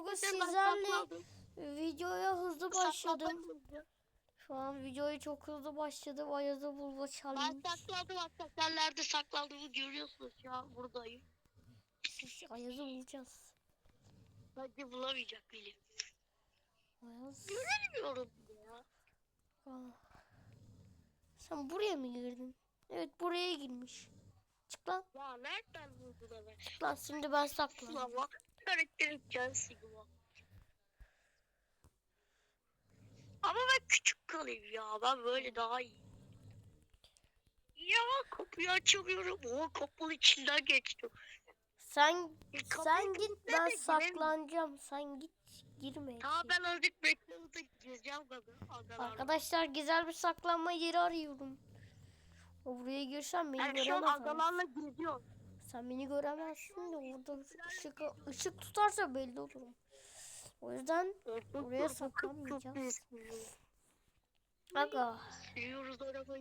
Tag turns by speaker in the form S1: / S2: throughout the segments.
S1: bugün
S2: ben
S1: sizlerle videoya hızlı başladım. Şu an videoyu çok hızlı başladım. Ayazı bulma
S2: Ben
S1: challenge.
S2: sakladım arkadaşlar. Nerede saklandığımı görüyorsunuz an buradayım.
S1: Ayazı bulacağız.
S2: Bence bulamayacak beni.
S1: Ayaz.
S2: Göremiyorum ya.
S1: Aa. Sen buraya mı girdin? Evet buraya girmiş. Çık lan.
S2: Ya nereden buldu da ben?
S1: Çık lan şimdi ben saklan.
S2: Ulan bak. Ama ben küçük kalayım ya. Ben böyle daha iyi. Ya kapıyı açamıyorum. O kapının içinden geçtim.
S1: Sen
S2: E,
S1: sen git ben saklanacağım. Sen git girme.
S2: Tamam ben azıcık beklemede gireceğim gaga. Agalarla.
S1: Arkadaşlar güzel bir saklanma yeri arıyorum. O buraya girsem beni
S2: Ben şu an
S1: göremez
S2: agalarla geziyorum.
S1: Sen beni göremezsin de orada ışık, ışık tutarsa belli olurum. O yüzden Oraya saklanmayacağız. aga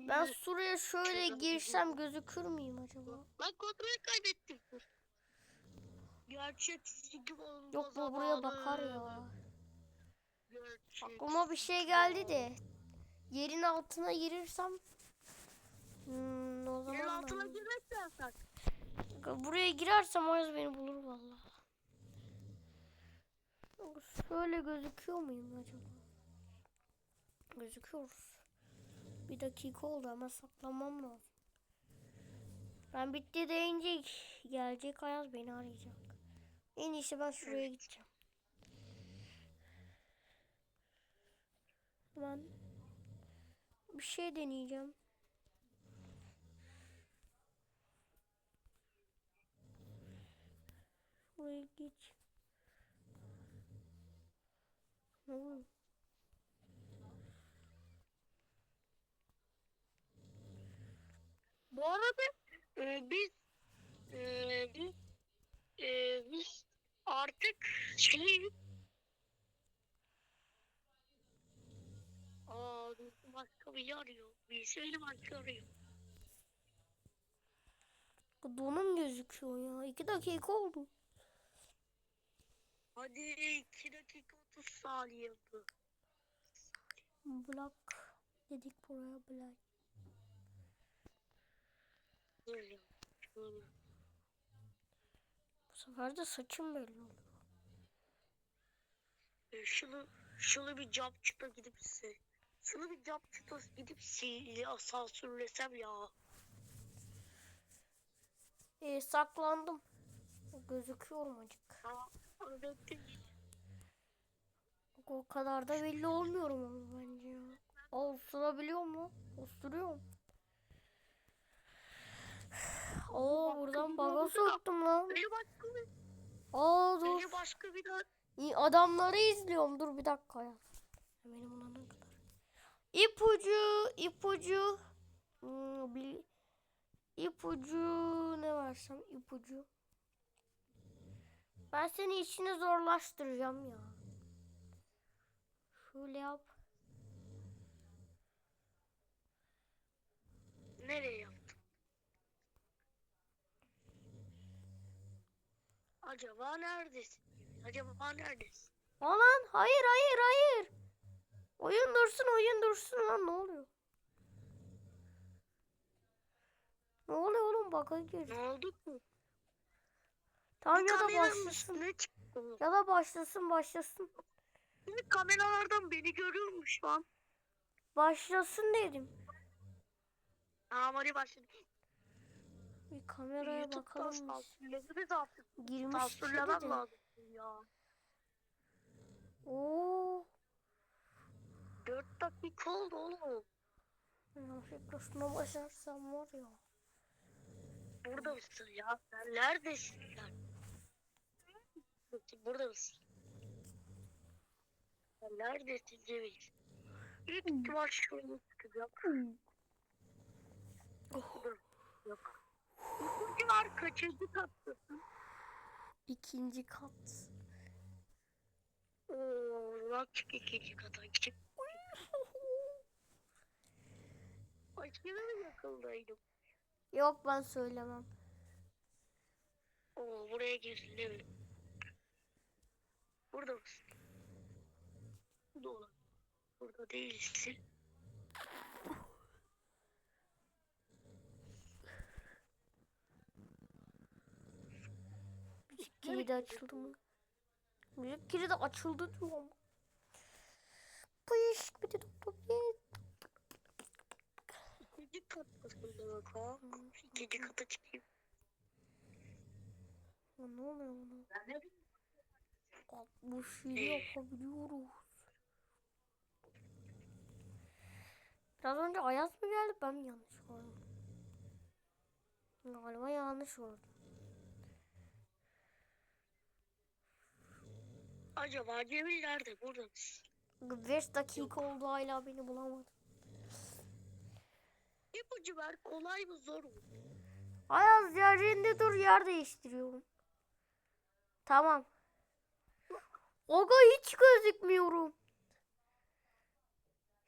S1: ben şuraya şöyle girsem gözükür müyüm acaba?
S2: Ben kontrolü kaybettim. Gerçek olma
S1: Yok bu buraya bakar ya. Aklıma bir şey geldi de yerin altına girirsem hmm, o
S2: Yerin
S1: zaman
S2: altına
S1: ben-
S2: girmek de yasak.
S1: Buraya girersem Ayaz beni bulur vallahi. Aga, Şöyle gözüküyor muyum acaba? Gözüküyoruz. Bir dakika oldu ama saklanmam lazım. Ben bitti deyince gelecek Ayaz beni arayacak. En iyisi ben şuraya gideceğim. Ben bir şey deneyeceğim. Geç. Ne oluyor?
S2: Bu arada e, biz e, biz e, biz artık şey Aa, başka biri arıyor. Birisi beni başka arıyor.
S1: Donum gözüküyor ya. İki dakika oldu.
S2: Hadi 2 dakika 30 saniye bu.
S1: Black dedik buraya
S2: şöyle.
S1: Bu sefer de saçım belli oldu.
S2: E, şunu şunu bir capçıda gidip se şunu bir capçıda gidip sihirli asansörlesem ya.
S1: Ee, saklandım. Gözüküyorum acık.
S2: Öğrettim.
S1: O kadar da belli olmuyorum ama bence ya. Aa, Osturabiliyor mu? Osturuyorum. Oo buradan baga soktum lan.
S2: Beni başka bir,
S1: Aa dur.
S2: başka bir
S1: Adamları izliyorum. Dur bir dakika ya. Benim ona ne kadar. İpucu, ipucu. Hmm, bil... İpucu ne versem ipucu. Ben seni işini zorlaştıracağım ya. Şöyle yap.
S2: nereye yaptım? Acaba neredesin? Acaba neredesin?
S1: Alan hayır hayır hayır. Oyun dursun oyun dursun lan ne oluyor? Ne oluyor oğlum baka gir.
S2: Ne oldu ki?
S1: Tamam ya da başlasın. Ya da başlasın başlasın.
S2: Şimdi kameralardan beni görüyor mu şu an?
S1: Başlasın dedim.
S2: Tamam hadi başladı.
S1: Bir kameraya
S2: YouTube'dan
S1: bakalım. biz.
S2: sansürlememiz artık.
S1: Girmiş
S2: Sansürlemem
S1: dedi.
S2: lazım ya.
S1: Oo.
S2: 4 dakika oldu oğlum.
S1: Şuna başarsam var ya.
S2: Burada mısın ya? Sen neredesin sen? Burada mısın? Sen neredesin Cemil? İlk ihtimal şuraya çıkacak. Dur, Yok. İkinci var kaçıncı kattasın?
S1: İkinci kat.
S2: Oo, bak çık ikinci kata çık. Aşırı mı yakındaydım?
S1: Yok ben söylemem.
S2: Oo, buraya girilir. Burada mısın? Burada olan. Burada değilsin.
S1: Müzik kilidi açıldı mı? Müzik kilidi açıldı diyorum. Bu iş bir de
S2: İkinci kattasın demek ha. İkinci kata çıkayım.
S1: Ne oluyor buna?
S2: Ben ne bileyim.
S1: Bak bu şeyi yapabiliyoruz. Biraz önce Ayaz mı geldi ben mi yanlış gördüm? Galiba yanlış gördüm.
S2: Acaba Cemil nerede? Burada mısın?
S1: 5 dakika oldu hala beni bulamadı.
S2: İpucu ver kolay mı zor mu?
S1: Ayaz yerinde dur yer değiştiriyorum. Tamam. Oga hiç gözükmüyorum.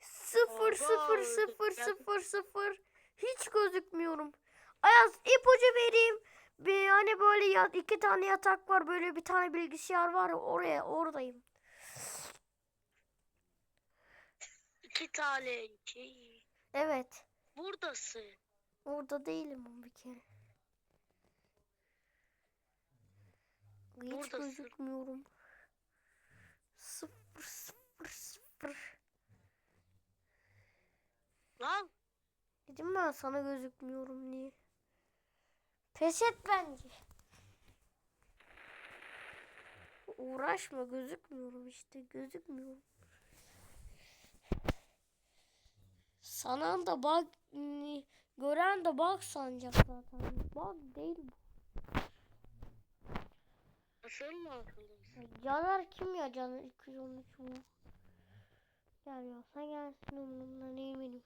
S1: Sıfır sıfır sıfır sıfır sıfır. Hiç gözükmüyorum. Ayaz ipucu vereyim. Bir hani böyle ya, iki tane yatak var. Böyle bir tane bilgisayar var. Oraya oradayım.
S2: İki tane şey.
S1: Evet.
S2: Buradasın.
S1: Orada değilim ama bir kere. Hiç
S2: Buradasın.
S1: gözükmüyorum. Sıfır sıfır sıfır.
S2: Lan
S1: Dedim ben sana gözükmüyorum diye. Pes et bence. Uğraşma gözükmüyorum işte gözükmüyorum. Sana da bak gören de bak sanacak zaten. Bak değil bu.
S2: Mı akıllısın?
S1: Ya Caner kim ya Caner 213 bu? Gel ya sen gelsin umurumda değil benim.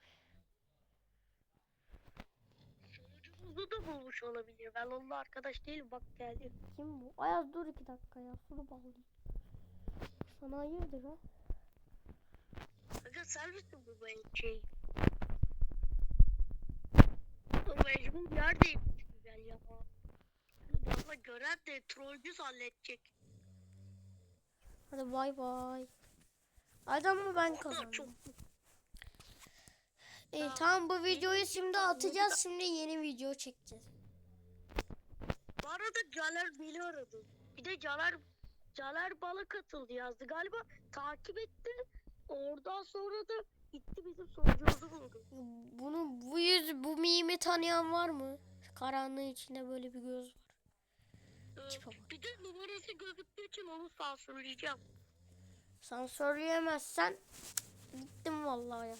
S2: Sonucumuzu da bulmuş olabilir. Ben onunla arkadaş değilim. Bak geldi.
S1: Kim bu? Ayaz dur iki dakika ya. Sulu bağlayayım. Sana hayırdır ha?
S2: Aga sen misin bu benim şey? Bu mecbur neredeyim güzel ya. Valla gören de trollcü zannedecek.
S1: Hadi bay bay. Adamı ben kazandım.
S2: çok
S1: İyi tamam bu videoyu şimdi atacağız. Şimdi yeni video çekeceğiz.
S2: Bu arada Caner beni aradı. Bir de Caner Caner bana katıldı yazdı. Galiba takip etti. Oradan sonra da gitti bizim sonucumuzu buldu.
S1: Bunu bu yüz bu mimi tanıyan var mı? Karanlığın içinde böyle bir göz var.
S2: Ee,
S1: bak.
S2: bir de numarası gözüktüğü için onu sansürleyeceğim.
S1: Sansürleyemezsen gittim vallahi ya.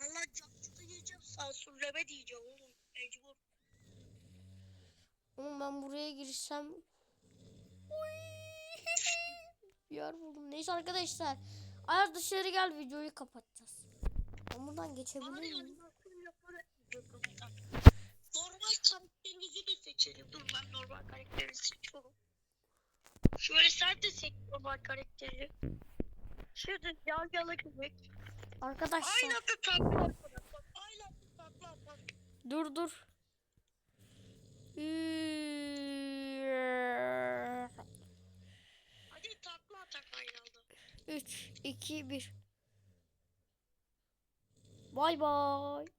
S2: Allah canlı diyeceğim sansürleme diyeceğim oğlum. Mecbur.
S1: Oğlum ben buraya girsem bir yer buldum. Neyse arkadaşlar. Ayaz dışarı gel videoyu kapatacağız. Ben buradan geçebilir miyim?
S2: De seçelim. Dur ben normal karakteri seçiyorum. Şöyle sen de seç normal karakteri. Şimdi yan yana köpek.
S1: Arkadaşlar
S2: Aynı anda atar. Bak, Aynı anda takla atar.
S1: dur dur.
S2: Hadi takla atak aynı anda.
S1: 3 2 1 Bay bay.